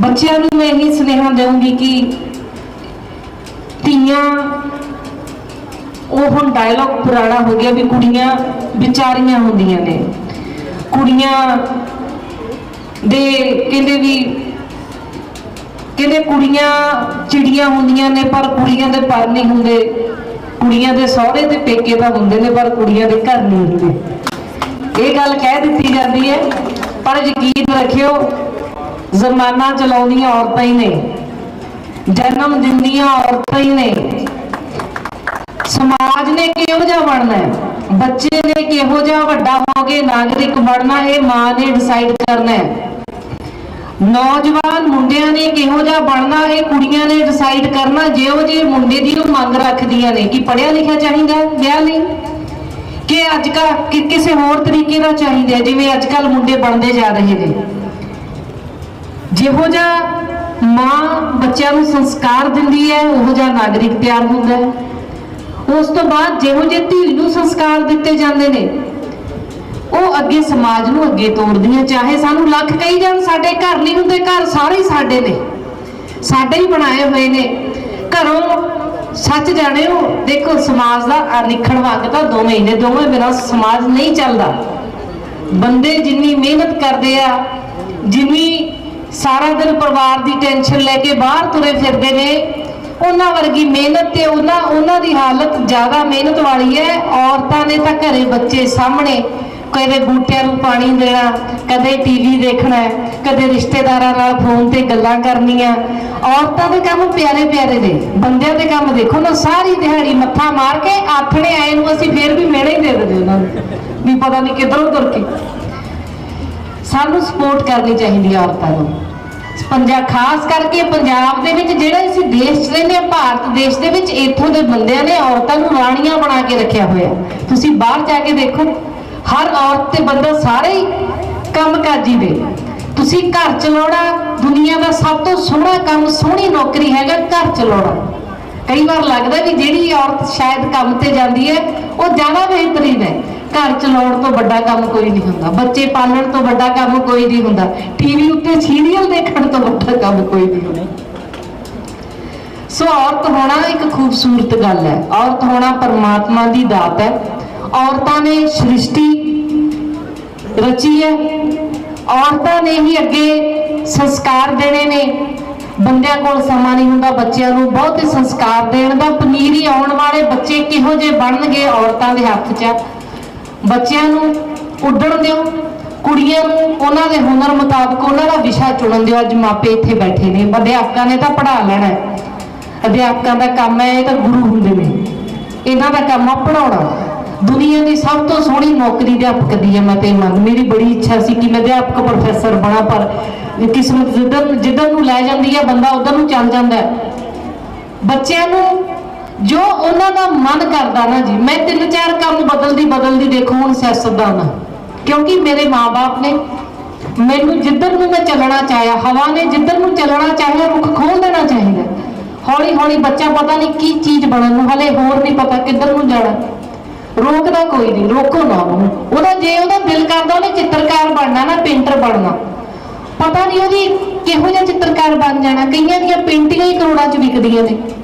ਬੱਚਿਆਂ ਨੂੰ ਮੈਂ ਇਹੀ ਸੁਨੇਹਾ ਦੇਵਾਂਗੀ ਕਿ ਧੀਆਂ, ਉਹ ਹੁਣ ਡਾਇਲੌਗ ਪੁਰਾਣਾ ਹੋ ਗਿਆ ਵੀ ਕੁੜੀਆਂ ਵਿਚਾਰੀਆਂ ਹੁੰਦੀਆਂ ਨੇ। ਕੁੜੀਆਂ ਦੇ ਕਹਿੰਦੇ ਵੀ ਕਹਿੰਦੇ ਕੁੜੀਆਂ ਚਿੜੀਆਂ ਹੁੰਦੀਆਂ ਨੇ ਪਰ ਕੁੜੀਆਂ ਦੇ ਪਰ ਨਹੀਂ ਹੁੰਦੇ। ਕੁੜੀਆਂ ਦੇ ਸਹੁਰੇ ਤੇ ਪੇਕੇ ਤਾਂ ਹੁੰਦੇ ਨੇ ਪਰ ਕੁੜੀਆਂ ਦੇ ਘਰ ਨਹੀਂ ਹੁੰਦੇ। ਇਹ ਗੱਲ ਕਹਿ ਦਿੱਤੀ ਜਾਂਦੀ ਹੈ। ਪਰ ਯਕੀਨ ਰੱਖਿਓ ਜ਼ਮਾਨਾ ਚਲਾਉਂਦੀਆਂ ਔਰਤਾਂ ਹੀ ਨੇ। ਜਨਮ ਦਿੰਦੀਆਂ ਔਰਤਾਂ ਹੀ ਨੇ। ਸਮਾਜ ਨੇ ਕਿਹੋ ਜਿਹਾ ਬਣਨਾ ਹੈ? ਬੱਚੇ ਨੇ ਕਿਹੋ ਜਿਹਾ ਵੱਡਾ ਹੋ ਕੇ ਨਾਗਰਿਕ ਬਣਨਾ ਇਹ ਮਾਂ ਨੇ ਡਿਸਾਈਡ ਕਰਨਾ ਹੈ। ਨੌਜਵਾਨ ਮੁੰਡਿਆਂ ਨੇ ਕਿਹੋ ਜਿਹਾ ਬਣਨਾ ਇਹ ਕੁੜੀਆਂ ਨੇ ਡਿਸਾਈਡ ਕਰਨਾ ਜਿਹੋ ਜਿਹੇ ਮੁੰਡੇ ਦੀ ਉਹ ਮੰਗ ਰੱਖਦੀਆਂ ਨੇ। ਕਿ ਪੜਿਆ ਲਿਖਿਆ ਚਾਹੀਦਾ ਵਿਆਹ ਲਈ? ਕਿ ਅੱਜ ਕੱਲ੍ਹ ਕਿਸੇ ਹੋਰ ਤਰੀਕੇ ਦਾ ਚਾਹੀਦਾ ਹੈ, ਜਿਵੇਂ ਅੱਜ ਕੱਲ ਮੁੰਡੇ ਬਣਦੇ ਜਾ ਰਹੇ ਨੇ। ਜਿਹੋ ਜਿਹਾ ਮਾਂ ਬੱਚਿਆਂ ਨੂੰ ਸੰਸਕਾਰ ਦਿੰਦੀ ਹੈ, ਉਹੋ ਜਿਹਾ ਨਾਗਰਿਕ ਤਿਆਰ ਹੁੰਦਾ ਹੈ। ਉਸ ਤੋਂ ਬਾਅਦ ਜਿਹੋ ਜਿਹੇ ਧੀ ਨੂੰ ਸੰਸਕਾਰ ਦਿੱਤੇ ਜਾਂਦੇ ਨੇ, ਉਹ ਅੱਗੇ ਸਮਾਜ ਨੂੰ ਅੱਗੇ ਤੋਰਦੀਆਂ ਚਾਹੇ ਸਾਨੂੰ ਲੱਖ ਕਹੀ ਜਾਣ, ਸਾਡੇ ਘਰ ਨਹੀਂ ਹੁੰਦੇ, ਘਰ ਸਾਰੇ ਹੀ ਸਾਡੇ ਨੇ। ਸਾਡੇ ਹੀ ਬਣਾਏ ਹੋਏ ਨੇ। ਘਰੋਂ ਸੱਚ ਜਾਣਿਓ, ਦੇਖੋ ਸਮਾਜ ਦਾ ਅਨਿਖੜ ਵੰਗ ਤਾਂ ਦੋਵੇਂ ਹੀ ਨੇ। ਦੋਵੇਂ ਬਿਨਾਂ ਸਮਾਜ ਨਹੀਂ ਚੱਲਦਾ। ਬੰਦੇ ਜਿੰਨੀ ਮਿਹਨਤ ਕਰਦੇ ਆ, ਜਿੰਨੀ ਸਾਰਾ ਦਿਨ ਪਰਿਵਾਰ ਦੀ ਟੈਨਸ਼ਨ ਲੈ ਕੇ ਬਾਹਰ ਤੁਰੇ ਫਿਰਦੇ ਨੇ। ਉਹਨਾਂ ਵਰਗੀ ਮਿਹਨਤ ਤੇ ਉਹਨਾਂ ਉਹਨਾਂ ਦੀ ਹਾਲਤ ਜ਼ਿਆਦਾ ਮਿਹਨਤ ਵਾਲੀ ਹੈ। ਔਰਤਾਂ ਨੇ ਤਾਂ ਘਰੇ ਬੱਚੇ ਸਾਹਮਣੇ ਕਦੇ ਬੂਟਿਆਂ ਨੂੰ ਪਾਣੀ ਦੇਣਾ, ਕਦੇ ਟੀਵੀ ਦੇਖਣਾ, ਕਦੇ ਰਿਸ਼ਤੇਦਾਰਾਂ ਨਾਲ ਫੋਨ ਤੇ ਗੱਲਾਂ ਕਰਨੀਆਂ। ਔਰਤਾਂ ਦੇ ਕੰਮ ਪਿਆਰੇ ਪਿਆਰੇ ਨੇ, ਬੰਦਿਆਂ ਦੇ ਕੰਮ ਦੇਖੋ ਨਾ, ਸਾਰੀ ਦਿਹਾੜੀ ਮੱਥਾ ਮਾਰ ਕੇ ਆਥਣੇ ਆਏ ਨੂੰ ਅਸੀਂ ਫੇਰ ਵੀ ਮਿਹਣੇ ਹੀ ਦੇ ਦਿੰਦੇ ਉਹਨਾਂ ਨੂੰ, ਵੀ ਪਤਾ ਨਹੀਂ ਕਿੱਧਰੋਂ ਤੁਰ ਕੇ। ਸਾਨੂੰ ਸਪੋਰਟ ਕਰਨੀ ਚਾਹੀਦੀ ਹੈ ਔਰਤਾਂ ਨੂੰ। ਪੰਜਾਬ ਖਾਸ ਕਰਕੇ ਪੰਜਾਬ ਦੇ ਵਿੱਚ ਜਿਹੜਾ ਅਸੀਂ ਦੇਸ਼ 'ਚ ਰਹਿੰਦੇ ਹਾਂ, ਭਾਰਤ ਦੇਸ਼ ਦੇ ਵਿੱਚ ਇੱਥੋਂ ਦੇ ਬੰਦਿਆਂ ਨੇ ਔਰਤਾਂ ਨੂੰ ਰਾਣੀਆਂ ਬਣਾ ਕੇ ਰੱਖਿਆ ਹੋਇਆ। ਤੁਸੀਂ ਬਾਹਰ ਜਾ ਕੇ ਦੇਖੋ, ਹਰ ਔਰਤ ਤੇ ਬੰਦਾ ਸਾਰੇ ਹੀ ਕੰਮਕਾਜੀ ਨੇ ਤੁਸੀਂ ਘਰ ਚਲਾਉਣਾ, ਦੁਨੀਆ ਦਾ ਸਭ ਤੋਂ ਸੋਹਣਾ ਕੰਮ, ਸੋਹਣੀ ਨੌਕਰੀ ਹੈਗਾ ਘਰ ਚਲਾਉਣਾ। ਕਈ ਵਾਰ ਲੱਗਦਾ ਵੀ ਜਿਹੜੀ ਔਰਤ ਸ਼ਾਇਦ ਕੰਮ ਤੇ ਜਾਂਦੀ ਹੈ, ਉਹ ਜ਼ਿਆਦਾ ਬਿਹਤਰੀਨ ਹੈ। ਘਰ ਚਲਾਉਣ ਤੋਂ ਵੱਡਾ ਕੰਮ ਕੋਈ ਨਹੀਂ ਹੁੰਦਾ। ਬੱਚੇ ਪਾਲਣ ਤੋਂ ਵੱਡਾ ਕੰਮ ਕੋਈ ਨਹੀਂ ਹੁੰਦਾ। ਟੀਵੀ ਉੱਤੇ ਸੀਰੀਅਲ ਦੇਖਣ ਤੋਂ ਵੱਡਾ ਕੰਮ ਕੋਈ ਨਹੀਂ ਹੁੰਦਾ। ਸੋ ਔਰਤ ਹੋਣਾ ਇੱਕ ਖੂਬਸੂਰਤ ਗੱਲ ਹੈ। ਔਰਤ ਹੋਣਾ ਪਰਮਾਤਮਾ ਦੀ ਦਾਤ ਹੈ। ਔਰਤਾਂ ਨੇ ਸ੍ਰਿਸ਼ਟੀ ਰਚੀ ਹੈ। ਔਰਤਾਂ ਨੇ ਹੀ ਅੱਗੇ ਸੰਸਕਾਰ ਦੇਣੇ ਨੇ। ਬੰਦਿਆਂ ਕੋਲ ਸਮਾਂ ਨਹੀਂ ਹੁੰਦਾ ਬੱਚਿਆਂ ਨੂੰ। ਬਹੁਤੇ ਸੰਸਕਾਰ ਦੇਣ ਦਾ। ਪਨੀਰੀ ਆਉਣ ਵਾਲੇ ਬੱਚੇ ਕਿਹੋ ਜਿਹੇ ਬਣਨਗੇ ਔਰਤਾਂ ਦੇ ਹੱਥ 'ਚ? ਬੱਚਿਆਂ ਨੂੰ ਉੱਡਣ ਦਿਓ, ਕੁੜੀਆਂ ਨੂੰ ਉਹਨਾਂ ਦੇ ਹੁਨਰ ਮੁਤਾਬਕ ਉਹਨਾਂ ਦਾ ਵਿਸ਼ਾ ਚੁਣਨ ਦਿਓ। ਅੱਜ ਮਾਪੇ ਇੱਥੇ ਬੈਠੇ ਨੇ, ਅਧਿਆਪਕਾਂ ਨੇ ਤਾਂ ਪੜ੍ਹਾ ਲੈਣਾ ਹੈ। ਅਧਿਆਪਕਾਂ ਦਾ ਕੰਮ ਹੈ, ਇਹ ਤਾਂ ਗੁਰੂ ਹੁੰਦੇ ਨੇ। ਇਹਨਾਂ ਦਾ ਕੰਮ ਆ ਪੜਾਉਣਾ ਦੁਨੀਆ ਦੀ ਸਭ ਤੋਂ ਸੋਹਣੀ ਨੌਕਰੀ ਅਧਿਆਪਕ ਦੀ ਹੈ, ਮੈਂ ਤੇ ਮੰਨ ਮੇਰੀ ਬੜੀ ਇੱਛਾ ਸੀ ਕਿ ਮੈਂ ਅਧਿਆਪਕ ਪ੍ਰੋਫੈਸਰ ਬਣਾ, ਪਰ ਕਿਸਮਤ ਜਿੱਧਰ ਜਿੱਧਰ ਨੂੰ ਲੈ ਜਾਂਦੀ ਹੈ ਬੰਦਾ, ਉਧਰ ਨੂੰ ਚੱਲ ਜਾਂਦਾ ਬੱਚਿਆਂ ਨੂੰ ਜੋ ਉਹਨਾਂ ਦਾ ਮਨ ਕਰਦਾ ਨਾ ਜੀ, ਮੈਂ ਤਿੰਨ ਚਾਰ ਕੰਮ ਬਦਲਦੀ ਬਦਲਦੀ ਦੇਖੋ ਹੁਣ ਸਿਆਸਤਦਾਨ ਕਿਉਂਕਿ ਮੇਰੇ ਮਾਪੇ ਨੇ ਮੈਨੂੰ ਜਿੱਧਰ ਨੂੰ ਮੈਂ ਚੱਲਣਾ ਚਾਹਿਆ, ਹਵਾ ਨੇ ਜਿੱਧਰ ਨੂੰ ਚੱਲਣਾ ਚਾਹਿਆ, ਰੁਖ ਖੋਲ ਦੇਣਾ ਚਾਹੀਦਾ। ਹੌਲੀ ਹੌਲੀ ਬੱਚਾ ਪਤਾ ਨਹੀਂ ਕੀ ਚੀਜ਼ ਬਣਨ ਨੂੰ, ਹਲੇ ਹੋਰ ਨਹੀਂ ਪਤਾ ਕਿੱਧਰ ਨੂੰ ਜਾਣਾ। ਰੋਕਦਾ ਕੋਈ ਨਹੀਂ, ਰੋਕੋ ਨਾ ਉਹਨੂੰ। ਉਹਦਾ ਜੇ ਉਹਦਾ ਦਿਲ ਕਰਦਾ, ਉਹਨੇ ਚਿੱਤਰਕਾਰ ਬਣਨਾ ਨਾ, ਪੇਂਟਰ ਬਣਨਾ। ਪਤਾ ਨਹੀਂ ਉਹਦੀ ਕਿਹੋ ਜਿਹਾ ਚਿੱਤਰਕਾਰ ਬਣ ਜਾਣਾ। ਕਈਆਂ ਦੀਆਂ ਪੇਂਟਿੰਗਾਂ ਹੀ ਕਰੋੜਾਂ ਚ ਵਿਕਦੀਆਂ ਨੇ।